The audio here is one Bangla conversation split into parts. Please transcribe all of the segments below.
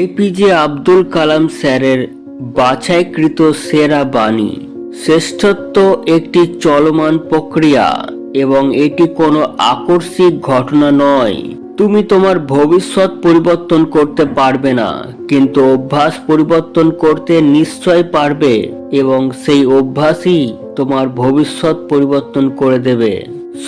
এপিজে আব্দুল কালাম স্যারের বাছাইকৃত সেরা বাণী, শ্রেষ্ঠত্ব একটি চলমান প্রক্রিয়া এবং এটি কোনো আকস্মিক ঘটনা নয়। তুমি তোমার ভবিষ্যৎ পরিবর্তন করতে পারবে না, কিন্তু অভ্যাস পরিবর্তন করতে নিশ্চয় পারবে এবং সেই অভ্যাসই তোমার ভবিষ্যৎ পরিবর্তন করে দেবে।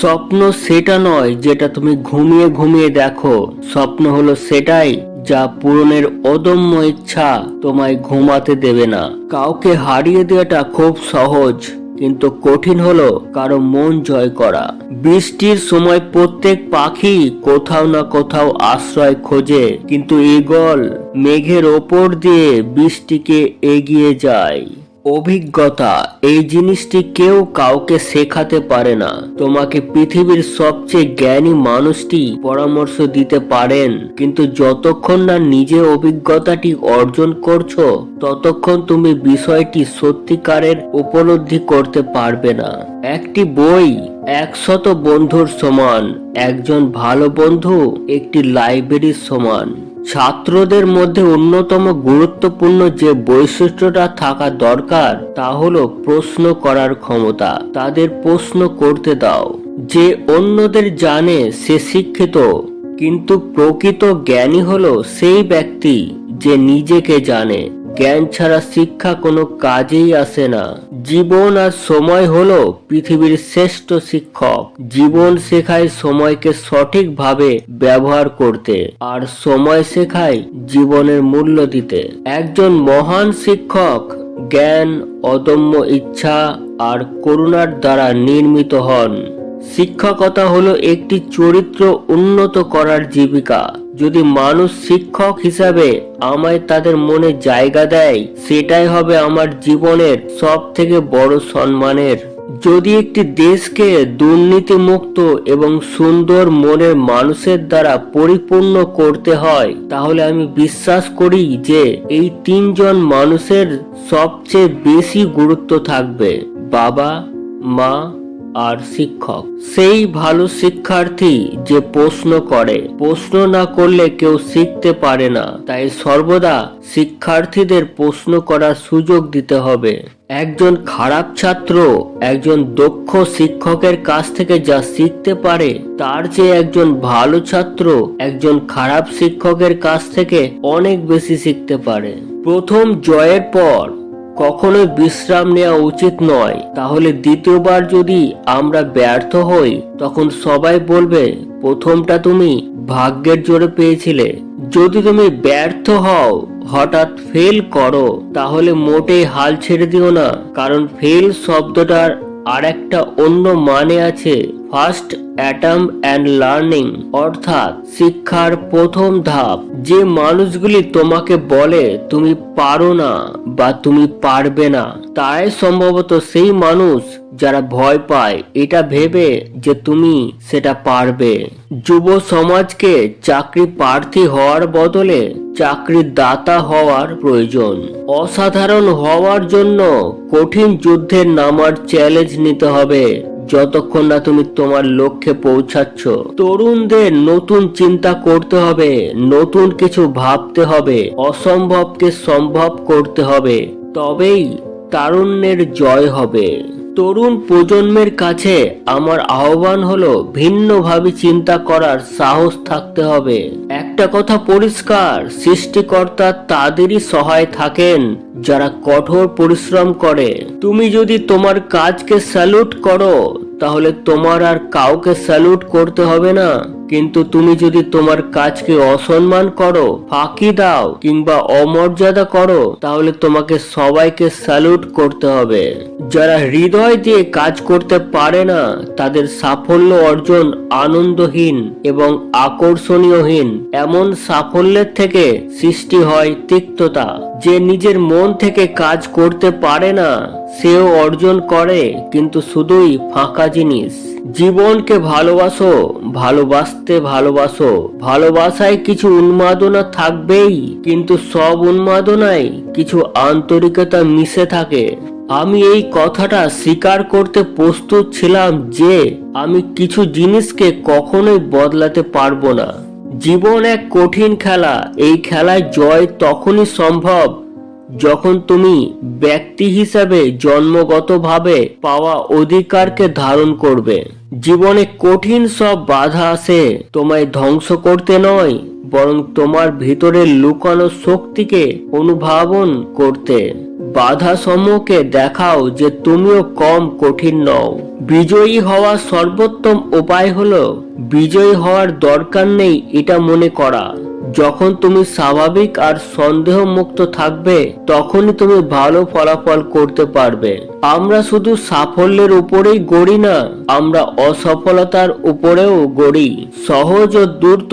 স্বপ্ন সেটা নয় যেটা তুমি ঘুমিয়ে ঘুমিয়ে দেখো, স্বপ্ন হলো সেটাই যা পূরণের অদম্য ইচ্ছা তোমায় ঘুমাতে দেবে না। কাউকে হারিয়ে দেওয়াটা খুব সহজ, কিন্তু কঠিন হলো কারও মন জয় করা। বৃষ্টির সময় প্রত্যেক পাখি কোথাও না কোথাও আশ্রয় খোঁজে, কিন্তু ঈগল মেঘের ওপর দিয়ে বৃষ্টিকে এগিয়ে যায়। অভিজ্ঞতা, এই জিনিসটি কেউ কাউকে শেখাতে পারে না। তোমাকে পৃথিবীর সবচেয়ে জ্ঞানী মানুষটি পরামর্শ দিতে পারেন। কিন্তু যতক্ষণ না নিজে অভিজ্ঞতাটি অর্জন করছ, ততক্ষণ তুমি বিষয়টি সত্যিকারের উপলব্ধি করতে পারবে না। একটি বই একশত বন্ধুর সমান, একজন ভালো বন্ধু একটি লাইব্রেরির সমান। ছাত্রদের মধ্যে অন্যতম গুরুত্বপূর্ণ যে বৈশিষ্ট্যটা থাকা দরকার, তা হলো প্রশ্ন করার ক্ষমতা। তাদের প্রশ্ন করতে দাও। যে অন্যদের জানে সে শিক্ষিত, কিন্তু প্রকৃত জ্ঞানী হলো সেই ব্যক্তি যে নিজেকে জানে। জ্ঞান ছাড়া শিক্ষা কোনো কাজেই আসে না। জীবন আর সময় হলো পৃথিবীর শ্রেষ্ঠ শিক্ষক। জীবন শেখায় সময়কে সঠিকভাবে ব্যবহার করতে আর সময় শেখায় জীবনের মূল্য দিতে। একজন মহান শিক্ষক জ্ঞান, অদম্য ইচ্ছা আর করুণার দ্বারা নির্মিত হন। শিক্ষকতা হলো একটি চরিত্র উন্নত করার জীবিকা। যদি মানুষ শিক্ষক হিসাবে আমায় তাদের মনে জায়গা দেয়, সেটাই হবে আমার জীবনের সব থেকে বড় সম্মানের। যদি একটি দেশকে দুর্নীতিমুক্ত এবং সুন্দর মনের মানুষের দ্বারা পরিপূর্ণ করতে হয়, তাহলে আমি বিশ্বাস করি যে এই তিনজন মানুষের সবচেয়ে বেশি গুরুত্ব থাকবে। বাবা, মা আর শিক্ষক। সেই ভালো শিক্ষার্থী যে প্রশ্ন করে, প্রশ্ন না করলে কেউ শিখতে পারে না। তাই সর্বদা শিক্ষার্থীদের প্রশ্ন করার সুযোগ দিতে হবে। একজন খারাপ ছাত্র, একজন দক্ষ শিক্ষকের কাছ থেকে যা শিখতে পারে, তার চেয়ে একজন ভালো ছাত্র, একজন খারাপ শিক্ষকের কাছ থেকে অনেক বেশি শিখতে পারে। প্রথম জয়ের পর কখনোই বিশ্রাম নেওয়া উচিত নয়। তাহলে দ্বিতীয়বার যদি আমরা ব্যর্থ হই, তখন সবাই বলবে, প্রথমটা তুমি ভাগ্যের জোরে পেয়েছিলে। যদি তুমি ব্যর্থ হও, হঠাৎ ফেল করো, তাহলে মোটেই হাল ছেড়ে দিও না। কারণ ফেল শব্দটার আর একটা অন্য মানে আছে। ফার্স্ট অ্যাটাম অ্যান্ড লার্নিং, অর্থাৎ শিক্ষার প্রথম ধাপ। যে মানুষগুলি তোমাকে বলে, তুমি পারো না বা তুমি পারবে না তাই সম্ভবত সেই মানুষ যারা ভয় পায়। এটা ভেবে যে তুমি সেটা পারবে। যুব সমাজকে চাকরি প্রার্থী হওয়ার বদলে চাকরির দাতা হওয়ার প্রয়োজন। অসাধারণ হওয়ার জন্য কঠিন যুদ্ধের নামার চ্যালেঞ্জ নিতে হবে। যতক্ষণ না তুমি তোমার লক্ষ্যে পৌঁছাচ্ছ, তরুণদের নতুন চিন্তা করতে হবে, নতুন কিছু ভাবতে হবে, অসম্ভবকে সম্ভব করতে হবে, তবেই তারুণ্যের জয় হবে। তরুণ প্রজন্মের কাছে আমার আহ্বান হলো ভিন্নভাবে চিন্তা করার সাহস থাকতে হবে। একটা কথা পরিষ্কার, সৃষ্টিকর্তা তাদেরই সহায় থাকেন, যারা কঠোর পরিশ্রম করে। তুমি যদি তোমার কাজকে স্যালুট করো, তাহলে তোমার আর কাউকে স্যালুট করতে হবে না। কিন্তু তুমি যদি তোমার কাজকে অসম্মান করো, ফাঁকি দাও কিংবা অমর্যাদা করো, তাহলে তোমাকে সবাইকে স্যালুট করতে হবে। যারা হৃদয় দিয়ে কাজ করতে পারে না, তাদের সাফল্য অর্জন আনন্দহীন এবং আকর্ষণীয়হীন। এমন সাফল্যের থেকে সৃষ্টি হয় তিক্ততা। যে নিজের মন থেকে কাজ করতে পারে না সেও অর্জন করে, কিন্তু শুধুই ফাঁকা জিনিস। জীবনকে ভালোবাসো, ভালোবাসতে ভালোবাসো। ভালোবাসায় কিছু উন্মাদনা থাকবেই, কিন্তু সব উন্মাদনায় কিছু আন্তরিকতা মিশে থাকে। আমি এই কথাটা স্বীকার করতে প্রস্তুত ছিলাম যে, আমি কিছু জিনিসকে কখনোই বদলাতে পারব না। জীবন এক কঠিন খেলা, এই খেলায় জয় তখনই সম্ভব যখন তুমি ব্যক্তি হিসাবে জন্মগতভাবে পাওয়া অধিকারকে ধারণ করবে, জীবনে কঠিন সব বাধা আসে। তোমায় ধ্বংস করতে নয়, বরং তোমার ভিতরে লুকানো শক্তিকে অনুধাবন করতে। বাধা সমূহকে দেখাও যে তুমিও কম কঠিন নও। বিজয়ী হওয়ার সর্বোত্তম উপায় হলো, বিজয়ী হওয়ার দরকার নেই এটা মনে করা। যখন তুমি স্বাভাবিক আর সন্দেহ মুক্ত থাকবে, তখনই তুমি ভালো ফলাফল করতে পারবে। আমরা শুধু সাফল্যের উপরেই গড়ি না, আমরা অসফলতার উপরেও গড়ি। সহজ ও দ্রুত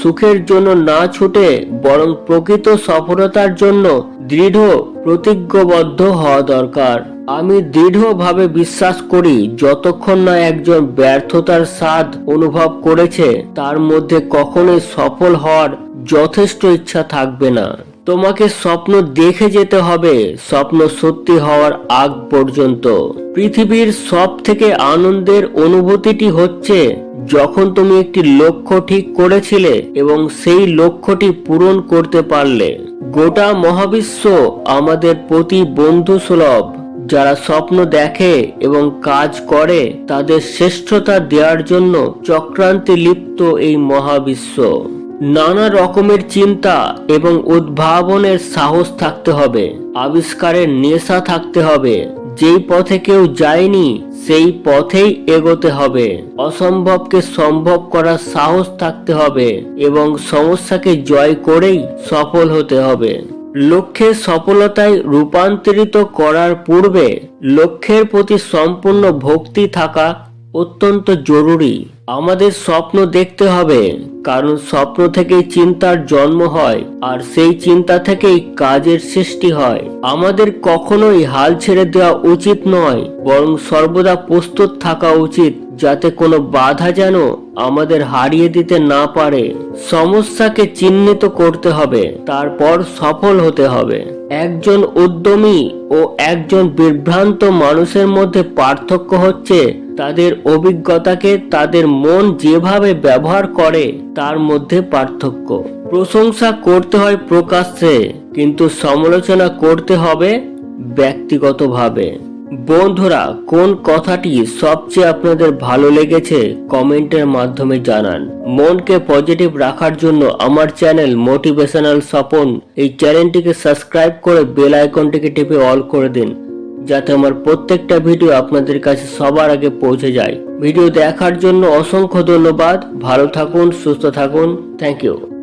সুখের জন্য না ছুটে, বরং প্রকৃত সফলতার জন্য দৃঢ় প্রতিজ্ঞবদ্ধ হওয়া দরকার। আমি দৃঢ়ভাবে বিশ্বাস করি, যতক্ষণ না একজন ব্যর্থতার স্বাদ অনুভব করেছে, তার মধ্যে কখনোই সফল হওয়ার যথেষ্ট ইচ্ছা থাকবে না। তোমাকে স্বপ্ন দেখে যেতে হবে, স্বপ্ন সত্যি হওয়ার আগ পর্যন্ত। পৃথিবীর সব থেকে আনন্দের অনুভূতিটি হচ্ছে, যখন তুমি একটি লক্ষ্য ঠিক করেছিলে এবং সেই লক্ষ্যটি পূরণ করতে পারলে। গোটা মহাবিশ্ব আমাদের প্রতি বন্ধু সুলভ। যারা স্বপ্ন দেখে এবং কাজ করে, তাদের শ্রেষ্ঠতা দেওয়ার জন্য চক্রান্তে লিপ্ত এই মহাবিশ্ব। নানা রকমের চিন্তা এবং উদ্ভাবনের সাহস থাকতে হবে। আবিষ্কারের নেশা থাকতে হবে। যেই পথে কেউ যায়নি, সেই পথেই এগোতে হবে। অসম্ভবকে সম্ভব করার সাহস থাকতে হবে এবং সমস্যাকে জয় করেই সফল হতে হবে। লক্ষ্যে সফলতায় রূপান্তরিত করার পূর্বে লক্ষ্যের প্রতি সম্পূর্ণ ভক্তি থাকা অত্যন্ত জরুরি। আমাদের স্বপ্ন দেখতে হবে, কারণ স্বপ্ন থেকেই চিন্তার জন্ম হয়, আর সেই চিন্তা থেকেই কাজের সৃষ্টি হয়। আমাদের কখনোই হাল ছেড়ে দেওয়া উচিত নয়, বরং সর্বদা প্রস্তুত থাকা উচিত, যাতে কোনো বাধা যেন আমাদের হারিয়ে দিতে না পারে। সমস্যাকে চিহ্নিত করতে হবে, তারপর সফল হতে হবে। একজন উদ্যমী ও একজন বিভ্রান্ত মানুষের মধ্যে পার্থক্য হচ্ছে তাদের অভিজ্ঞতাকে তাদের মন যেভাবে ব্যবহার করে, তার মধ্যে পার্থক্য। প্রশংসা করতে হয় প্রকাশ্যে, কিন্তু সমালোচনা করতে হবে ব্যক্তিগতভাবে। বন্ধুরা, কোন কথাটি সবচেয়ে আপনাদের ভালো লেগেছে কমেন্টের মাধ্যমে জানান। মনকে পজিটিভ রাখার জন্য আমার চ্যানেল মোটিভেশনাল স্বপন এই চ্যানেলটিকে সাবস্ক্রাইব করে বেল আইকনটিকে টিপে অল করে দিন। যাতে আমার প্রত্যেকটা ভিডিও আপনাদের কাছে সবার আগে পৌঁছে যায়। ভিডিও দেখার জন্য অসংখ্য ধন্যবাদ। ভালো থাকুন, সুস্থ থাকুন। Thank you